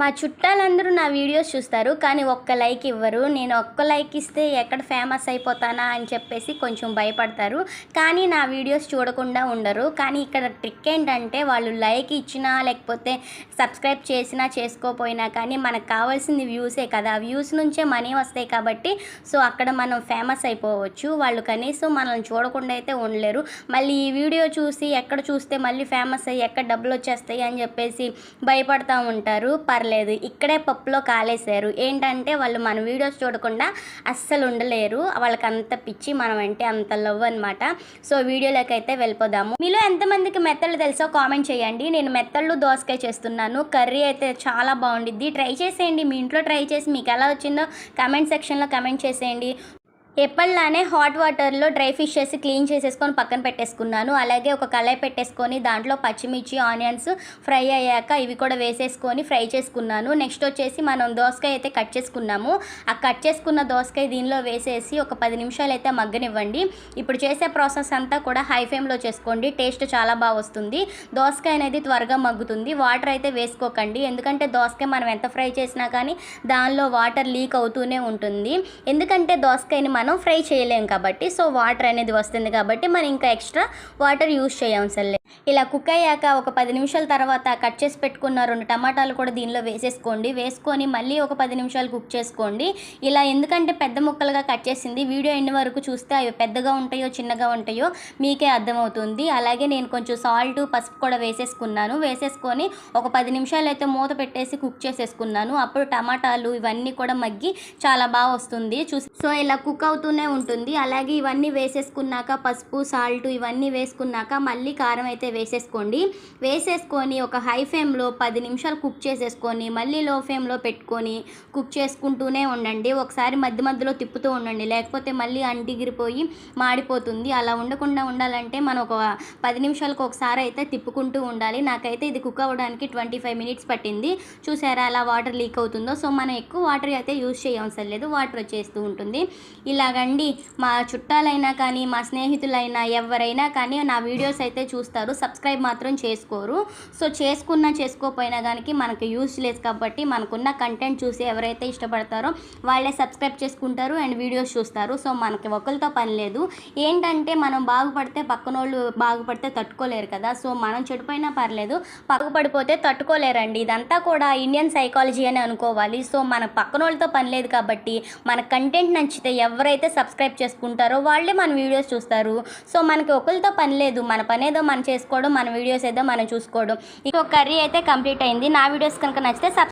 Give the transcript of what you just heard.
మా చుట్టాలందరూ నా వీడియోస్ చూస్తారు కానీ ఒక్క లైక్ ఇవ్వరు. నేను ఒక్క లైక్ ఇస్తే ఎక్కడ ఫేమస్ అయిపోతానా అని చెప్పేసి కొంచెం భయపడతారు. కానీ నా వీడియోస్ చూడకుండా ఉండరు. కానీ ఇక్కడ ట్రిక్ ఏంటంటే వాళ్ళు లైక్ ఇచ్చినా లేకపోతే సబ్స్క్రైబ్ చేసినా చేసుకోపోయినా కానీ మనకు కావాల్సింది వ్యూసే కదా. వ్యూస్ నుంచే మనీ వస్తాయి కాబట్టి సో అక్కడ మనం ఫేమస్ అయిపోవచ్చు. వాళ్ళు కనీసం మనల్ని చూడకుండా అయితే ఉండలేరు. మళ్ళీ ఈ వీడియో చూసి ఎక్కడ చూస్తే మళ్ళీ ఫేమస్ అయ్యి ఎక్కడ డబ్బులు వచ్చేస్తాయి అని చెప్పేసి భయపడతా ఉంటారు. పర్లేదు ఇక్కడే పప్పులో కాలేశారు. ఏంటంటే వాళ్ళు మన వీడియోస్ చూడకుండా అస్సలు ఉండలేరు. వాళ్ళకి అంత పిచ్చి మనం అంటే అంత లవ్ అనమాట సో వీడియోలోకి అయితే వెళ్ళిపోదాము. మీలో ఎంతమందికి మెత్తళ్ళు తెలుసో కామెంట్ చేయండి. నేను మెత్తళ్ళు దోసకాయ చేస్తున్నాను. కర్రీ అయితే చాలా బాగుండిద్ది. ట్రై చేసేయండి. మీ ఇంట్లో ట్రై చేసి మీకు ఎలా వచ్చిందో కమెంట్ సెక్షన్లో కమెంట్ చేసేయండి. ఎప్పటిలానే హాట్ వాటర్లో డ్రై ఫిషెస్ క్లీన్ చేసేసుకొని పక్కన పెట్టేసుకున్నాను. అలాగే ఒక కళాయి పెట్టేసుకొని దాంట్లో పచ్చిమిర్చి ఆనియన్స్ ఫ్రై అయ్యాక ఇవి కూడా వేసేసుకొని ఫ్రై చేసుకున్నాను. నెక్స్ట్ వచ్చేసి మనం దోసకాయ అయితే కట్ చేసుకున్నాము. ఆ కట్ చేసుకున్న దోసకాయ దీనిలో వేసేసి ఒక పది నిమిషాలు అయితే మగ్గనివ్వండి. ఇప్పుడు చేసే ప్రాసెస్ అంతా కూడా హై ఫ్లేమ్లో చేసుకోండి. టేస్ట్ చాలా బాగా వస్తుంది. దోసకాయ అనేది త్వరగా మగ్గుతుంది. వాటర్ అయితే వేసుకోకండి. ఎందుకంటే దోసకాయ మనం ఎంత ఫ్రై చేసినా కానీ దానిలో వాటర్ లీక్ అవుతూనే ఉంటుంది. ఎందుకంటే దోసకాయని మనం ఫ్రై చేయలేం కాబట్టి సో వాటర్ అనేది వస్తుంది కాబట్టి మనం ఇంకా ఎక్స్ట్రా వాటర్ యూస్ చేయం సర్లే. ఇలా కుక్ అయ్యాక ఒక పది నిమిషాల తర్వాత కట్ చేసి పెట్టుకున్న రెండు టమాటాలు కూడా దీనిలో వేసేసుకోండి. వేసుకొని మళ్ళీ ఒక పది నిమిషాలు కుక్ చేసుకోండి. ఇలా ఎందుకంటే పెద్ద ముక్కలుగా కట్ చేసింది వీడియో ఎన్ని వరకు చూస్తే అవి పెద్దగా ఉంటాయో చిన్నగా ఉంటాయో మీకే అర్థమవుతుంది. అలాగే నేను కొంచెం సాల్ట్ పసుపు కూడా వేసేసుకున్నాను. వేసేసుకొని ఒక పది నిమిషాలు అయితే మూత పెట్టేసి కుక్ చేసేసుకున్నాను. అప్పుడు టమాటాలు ఇవన్నీ కూడా మగ్గి చాలా బాగా వస్తుంది. చూసి సో ఇలా కుక్ అవుతూనే ఉంటుంది. అలాగే ఇవన్నీ వేసేసుకున్నాక పసుపు సాల్ట్ ఇవన్నీ వేసుకున్నాక మళ్ళీ కారం అయితే వేసేసుకోండి. వేసేసుకొని ఒక హై ఫ్లేమ్లో పది నిమిషాలు కుక్ చేసేసుకొని మళ్ళీ లో ఫ్లేమ్లో పెట్టుకొని కుక్ చేసుకుంటూనే ఉండండి. ఒకసారి మధ్య మధ్యలో తిప్పుతూ ఉండండి. లేకపోతే మళ్ళీ అంటిగిరిపోయి మాడిపోతుంది. అలా ఉండకుండా ఉండాలంటే మనం ఒక పది నిమిషాలకు ఒకసారి అయితే తిప్పుకుంటూ ఉండాలి. నాకైతే ఇది కుక్ అవ్వడానికి ట్వంటీ ఫైవ్ మినిట్స్ పట్టింది. చూసారా అలా వాటర్ లీక్ అవుతుందో? సో మనం ఎక్కువ వాటర్ అయితే యూజ్ చేయవసరం లేదు. వాటర్ వచ్చేస్తూ ఉంటుంది. ఇలా ఇలాగండి మా చుట్టాలైనా కానీ మా స్నేహితులైనా ఎవరైనా కానీ నా వీడియోస్ అయితే చూస్తారు. సబ్స్క్రైబ్ మాత్రం చేసుకోరు. సో చేసుకున్నా చేసుకోపోయినా కానీ మనకు యూజ్ లేదు కాబట్టి మనకున్న కంటెంట్ చూసి ఎవరైతే ఇష్టపడతారో వాళ్ళే సబ్స్క్రైబ్ చేసుకుంటారు అండ్ వీడియోస్ చూస్తారు. సో మనకి ఒకరితో పని లేదు. ఏంటంటే మనం బాగుపడితే పక్కనోళ్ళు బాగుపడితే తట్టుకోలేరు కదా. సో మనం చెడిపోయినా పర్లేదు. బాగుపడిపోతే తట్టుకోలేరండి. ఇదంతా కూడా ఇండియన్ సైకాలజీ అని అనుకోవాలి. సో మన పక్కనోళ్ళతో పని లేదు కాబట్టి మన కంటెంట్ నచ్చితే ఎవరైతే సబ్స్క్రైబ్ చేసుకుంటారో వాళ్ళే మన వీడియోస్ చూస్తారు. సో మనకి ఒకరితో పని లేదు. మన పని ఏదో మనం చేసుకోవడం మన వీడియోస్ ఏదో మనం చూసుకోవడం. ఇంకో కర్రీ అయితే కంప్లీట్ అయింది. నా వీడియోస్ కనుక నచ్చితే